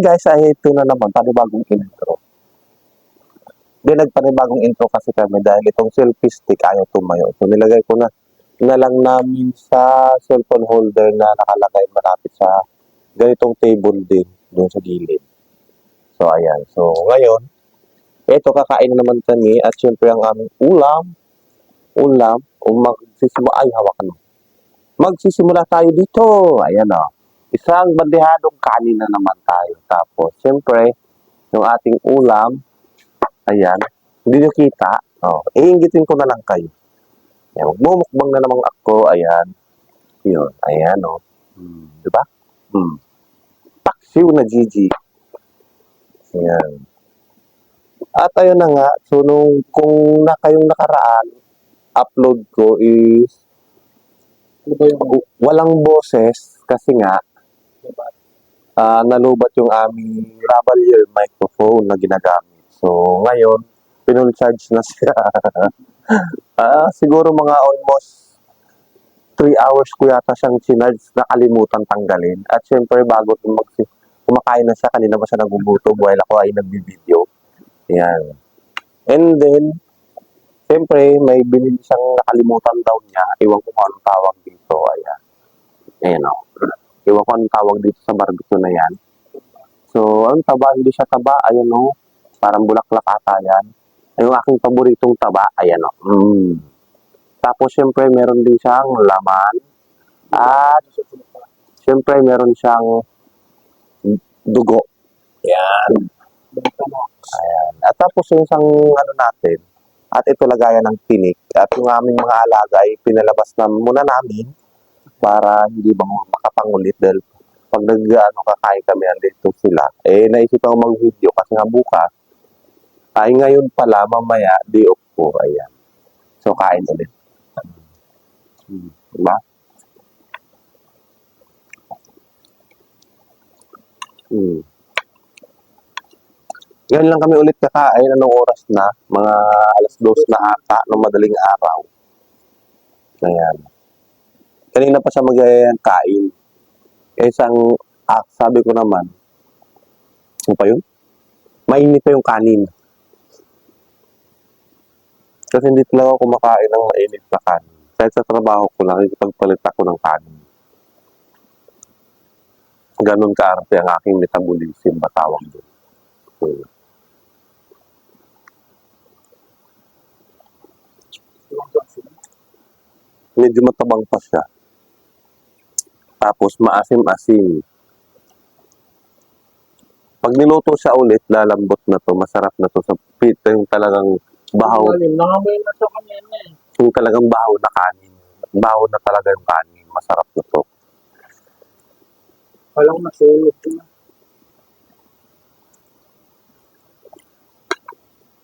Guys, ay ito na naman, panibagong intro. Hindi, nagpanibagong intro kasi kami dahil itong selfie stick ayaw tumayo. So, nilagay ko na, na lang namin sa cellphone holder na nakalagay malapit sa ganitong table din doon sa gilid. So, ayan. So, ngayon, ito kakain naman kami at syempre ang aming ulam, ulam, o magsisimula, ay, hawakan mo. Magsisimula tayo dito. Ayan o. Isang bandehadong kanin na naman tayo. Tapos, syempre, yung ating ulam, ayan, hindi nyo kita. Oh, iingitin ko na lang kayo. Ayan, magmumukbang na naman ako. Ayan. Yun. Ayan, o. Hmm, di ba? Hmm. Paksiw na Gigi. Ayan. At ayun na nga, so nung kung na kayong nakaraan, upload ko is Ano ba yung walang boses kasi nga diba? Ah, nalubat yung aming lavalier microphone na ginagamit. So ngayon, pinul charge na siya. Ah, siguro mga almost 3 hours ko yata siyang sinarge nakalimutan tanggalin. At syempre bago magsi kumakain na siya, kanina pa siya nagugutom while ako ay nagbibideo. Yan. And then, Siyempre, may binili siyang nakalimutan daw niya. Iwan ko kung anong tawag dito. Ayan. Ayan o. Iwan ko anong tawag dito sa barbecue na yan. So, anong taba? Hindi siya taba. Ayan o. Parang bulaklak ata yan. Ay, yung aking paboritong taba. Ayan o. Mm. Tapos, siyempre, meron din siyang laman. At, siyempre, meron siyang dugo. Ayan. Ayan. At tapos yung isang ano natin, at ito lagayan ng tinik. At yung aming mga alaga ay pinalabas na muna namin para hindi ba makapangulit dahil pag nag ano, kakain kami andito sila, eh naisip ako mag-video kasi nga bukas, ay ngayon pala mamaya, day off ko, ayan. So kain ulit. Hmm. Diba? Hmm. Ngayon lang kami ulit kakain. Anong oras na? Mga alas 2 na ata ng madaling araw. Ayan. Kanina pa siya mag-kain. Eh, isang, ah, sabi ko naman, ano pa yun? Mainit pa yung kanin. Kasi hindi talaga ako kumakain ng mainit na kanin. Kahit sa trabaho ko lang, pagpalit ako ng kanin. Ganon kaarte ang aking metabolism, batawag doon. Hmm. medyo matabang pa siya. Tapos maasim-asim. Pag niluto siya ulit, lalambot na to, masarap na to sa pito yung talagang bahaw, nangamoy na sa kanina eh. yung talagang bahaw na kanin. Bahaw na talaga yung kanin, masarap na to. Walang nasulog na.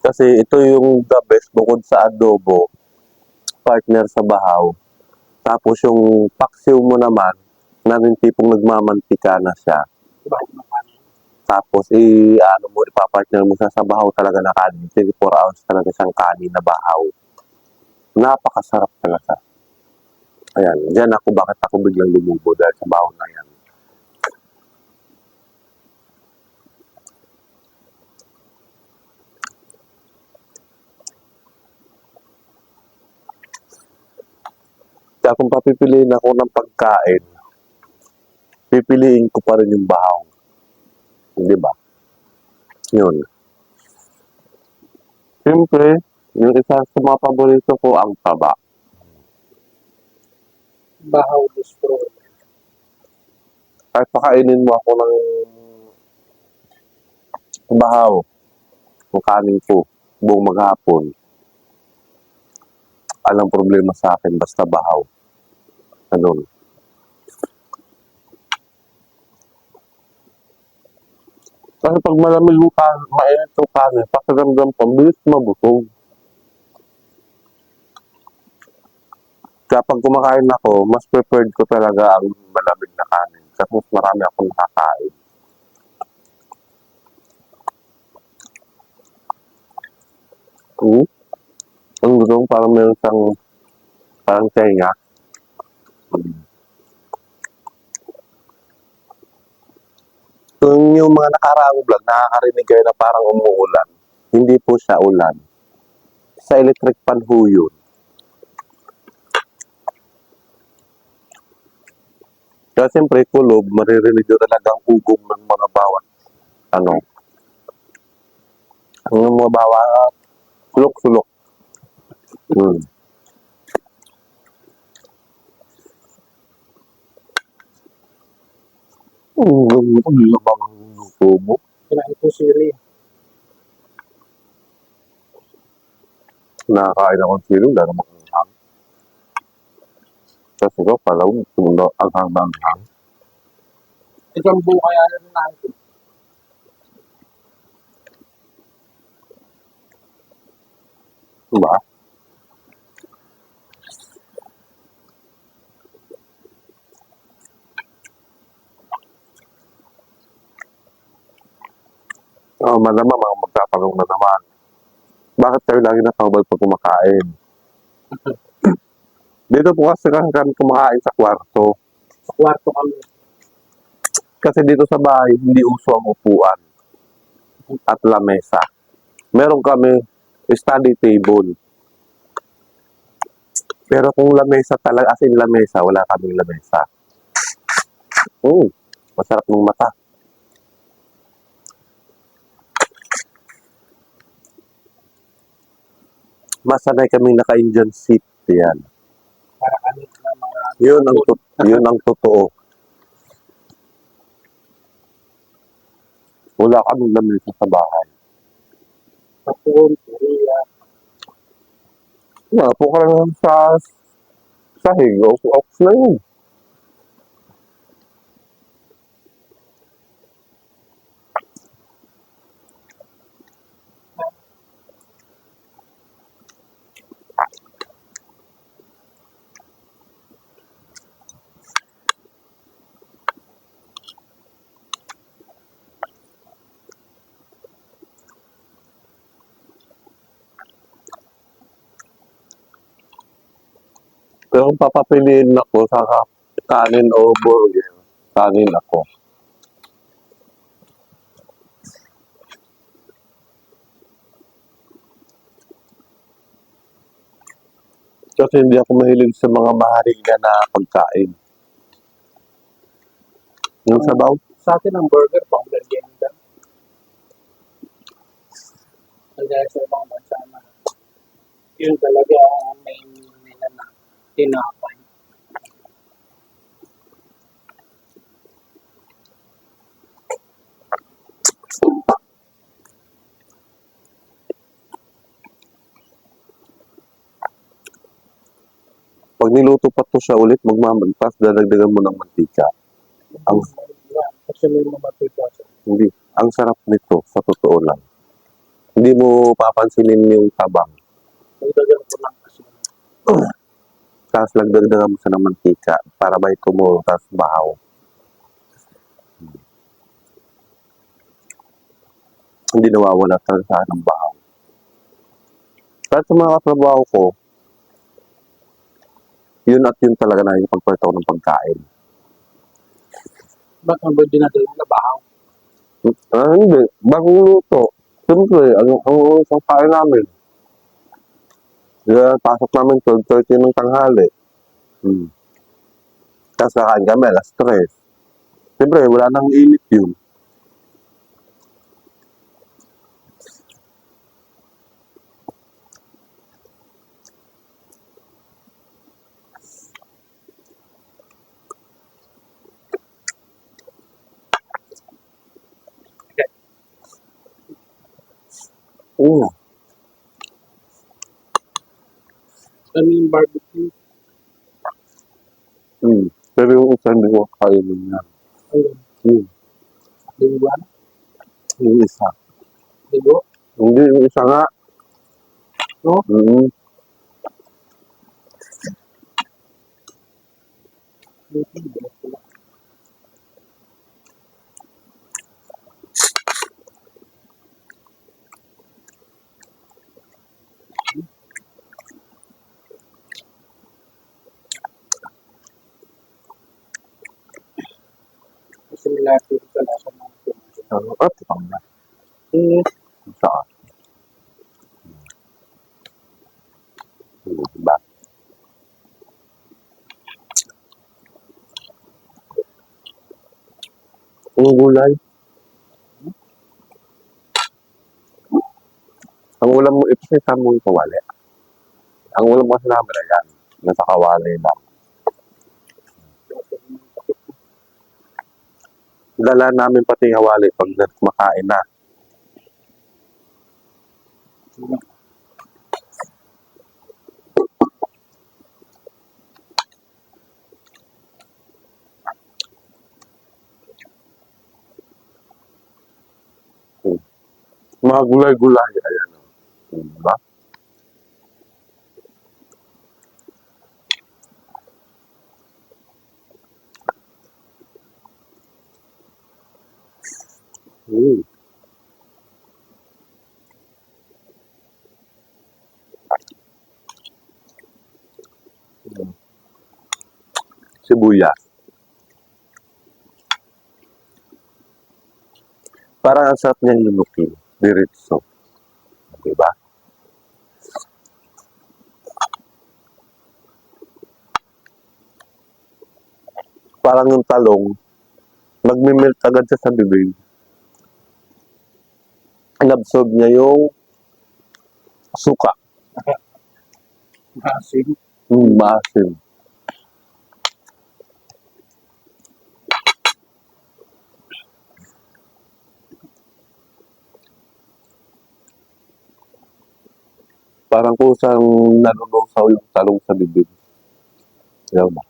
Kasi ito yung the best bukod sa adobo, partner sa bahaw. Tapos yung paksiw mo naman, na rin tipong nagmamantika na siya. Tapos, i ano mo, ipapartner mo siya sa bahaw talaga na kanin. 24 hours talaga siyang kanin na bahaw. Napakasarap talaga. Ayan, dyan ako, bakit ako biglang lumubo dahil sa bahaw na yan. Kaya kung papipiliin ako ng pagkain, pipiliin ko pa rin yung bahaw. Di ba? Yun. Siyempre, yung isa sa mga paborito ko ang taba. Bahaw destroy. Kahit pakainin mo ako ng bahaw, ng kanin ko, buong maghapon, alang problema sa akin, basta bahaw. Ganun. Kasi pag malamig yung kanin, mainit yung kanin, pakiramdam ko, bilis mabusog. Kaya pag kumakain ako, mas preferred ko talaga ang malamig na kanin. Kasi mas marami akong nakakain. Hmm? Ang gulong parang meron siyang parang tenga. Hmm. Kung yung mga nakaraang vlog, nakakarinig kayo na parang umuulan. Hindi po siya ulan. Sa electric fan ho yun. Kaya siyempre, kulob, maririnig nyo talaga ang ugong ng mga bawat, ano, ang mga bawat sulok-sulok. Hmm. Mm, ang labang ang luto mo. Kinain ko sili. Nakakain ako ng silo, wala namang hang. Kasi ko, pala, tulo ang hang hang. Isang buo kaya na natin. Diba? Oh, malamang mga magtatanong na naman. Bakit kayo lagi nakabal pag kumakain? Dito po kasi kami kumakain sa kwarto. Sa kwarto kami. Kasi dito sa bahay, hindi uso ang upuan at lamesa. Meron kami study table. Pero kung lamesa talaga, as in lamesa, wala kaming lamesa. Mm, masarap ng mata. Masanay kami naka-Indian seat. Yan. Yun ang, yun ang totoo. Wala kaming lamesa sa bahay. kapon, puriya. Wala po ka lang sa sahig. Off na yun. Kung papapiliin ako sa ka- kanin o burger, kanin ako. Kasi hindi ako mahilig sa mga mahariga na pagkain. Yung sabaw, Sa atin ang burger, pang merienda. Kaya sa ibang bansa na yun talaga ang main tinapay. pag niluto pa to siya ulit, magmamagpas, dadagdagan mo ng mantika. Ang, Kasi may mga tigas. hindi, ang sarap nito, sa totoo lang. Hindi mo papansinin yung tabang. Nagdagan ko lang kasi. Tapos lagdagdagan mo siya ng mantika para may tumulo, tapos bahaw. Hindi nawawala talaga sa ng bahaw. Kahit sa mga katrabaho ko, yun at yun talaga na yung pagpalitaw ng pagkain. Ba't ang ba dinadala na bahaw? Ah, hindi. Bagong luto. Siyempre, ang, ang isang kain namin. Kaya pasok namin 12.30 ng tanghali. Hmm. Tapos kakain kami, alas 3. Siyempre, wala nang init yun. Oo. Kami yung barbecue. Hmm. Pero yung isa hindi ko kainin niya. Ayun. Hmm. Diba? Yung isa. Diba? Hindi, yung isa nga. No? Hmm. Kasi nilapit sa lasa ng ito. Ano? At pang na. Hmm, diba? Ang gulay. Ang ulam mo, ito sa mo yung kawali. Ang ulam kasi namin na yan. Nasa kawali lang. Dala namin pati yung kawali pag makain na. Hmm. Mga gulay-gulay. Ayan. Diba? Sibuyas. Parang ang sarap niyang lunukin. Diretso. Diba? Parang yung talong, magmimelt agad siya sa bibig. Inabsorb niya yung suka. Asin. Mm, maasim. Parang kusang nanunungsaw yung talong sa bibig. Ayaw ba?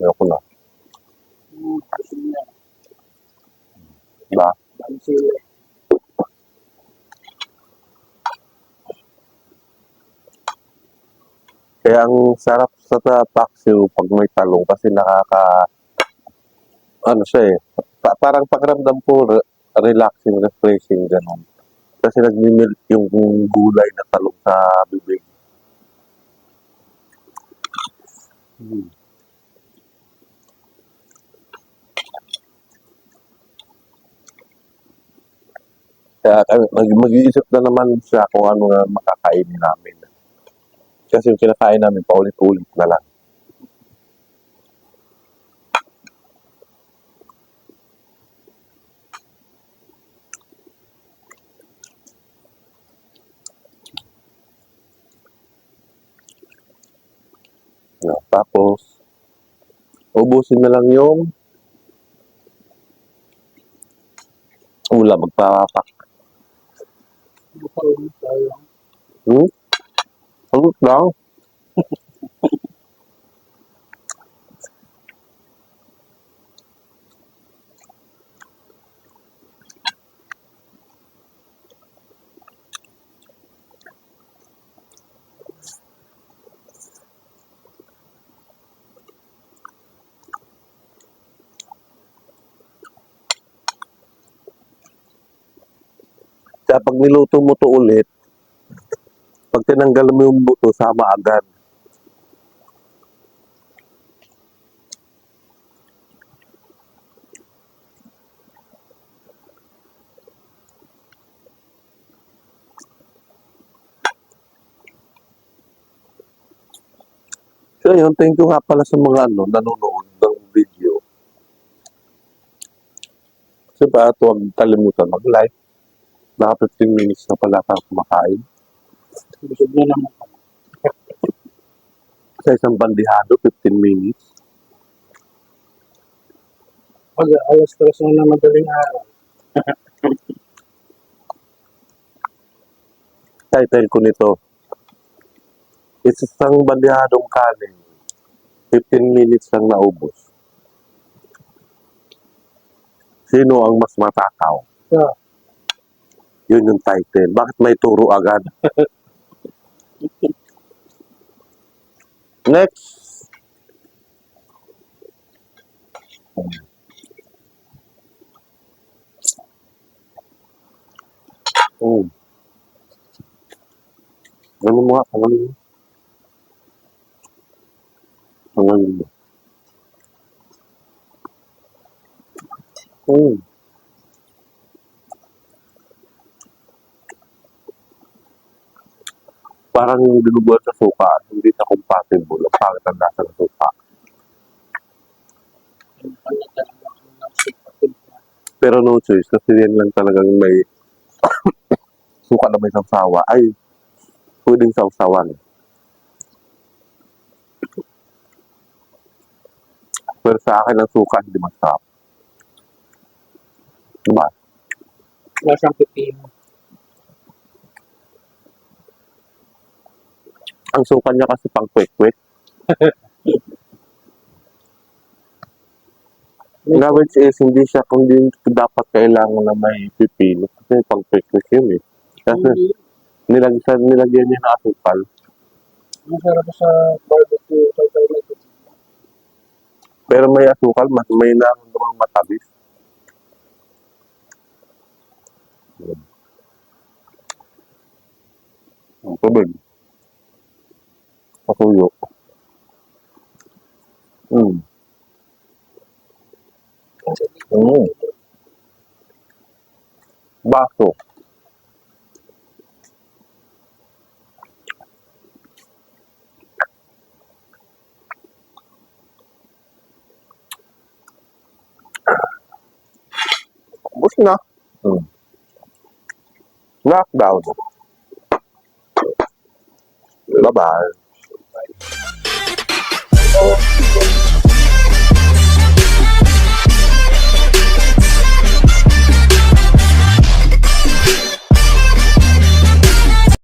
Ayaw ko na. Diba? Ang sili. Kaya ang sarap sa tapaksyo pag may talong kasi nakaka ano siya eh, pa- parang pakiramdam ko re- relaxing, refreshing ganun. Kasi nagmimilk yung gulay na talong sa bibig. Hmm. Kaya mag- mag-iisip na naman siya kung ano na makakainin namin. Kasi yung kinakain namin paulit-ulit na lang. No, tapos, ubusin na lang yung ulam, magpapak. Hmm? Sagot lang. Kaya pag niluto mo to ulit, pag tinanggal mo yung buto, sama agad. So yun, thank you nga pala sa mga ano, nanonood ng video. Kasi ba, huwag kalimutan mag-like. Naka 15 minutes na pala tayo kumakain. Busog na naman. Sa isang bandihado, 15 minutes. Pag alas tres na na madaling araw. Title ko nito, isang bandihadong kanin, 15 minutes lang naubos. Sino ang mas matakaw? Yeah. Yun yung title. Bakit may turo agad? Next. Oh. Ano mo nga, ano mo? Ano mo? Oh. Parang yung dinuguan sa suka, hindi na compatible. Ang pangit ang lasa ng suka. Pero no choice, kasi yan lang talagang may suka na may sawsawa. Ay, pwedeng sawsawan. Pero sa akin, ang suka hindi masarap. Diba? Wala siyang pipino. Ang suka niya kasi pang. Na which is, hindi siya, kung hindi dapat kailangan na may pipino. Kasi pang quick-quick yun eh. Kasi Hindi. nilag, sa, nilagyan niya ng asukal. Ang sarap sa barbecue sa toilet. Pero may asukal, mas may naramdaman matabis. Ang tubig. Patuyo. Mm. Mm. Baso. Ubus na. Mm. Lockdown. Bye-bye.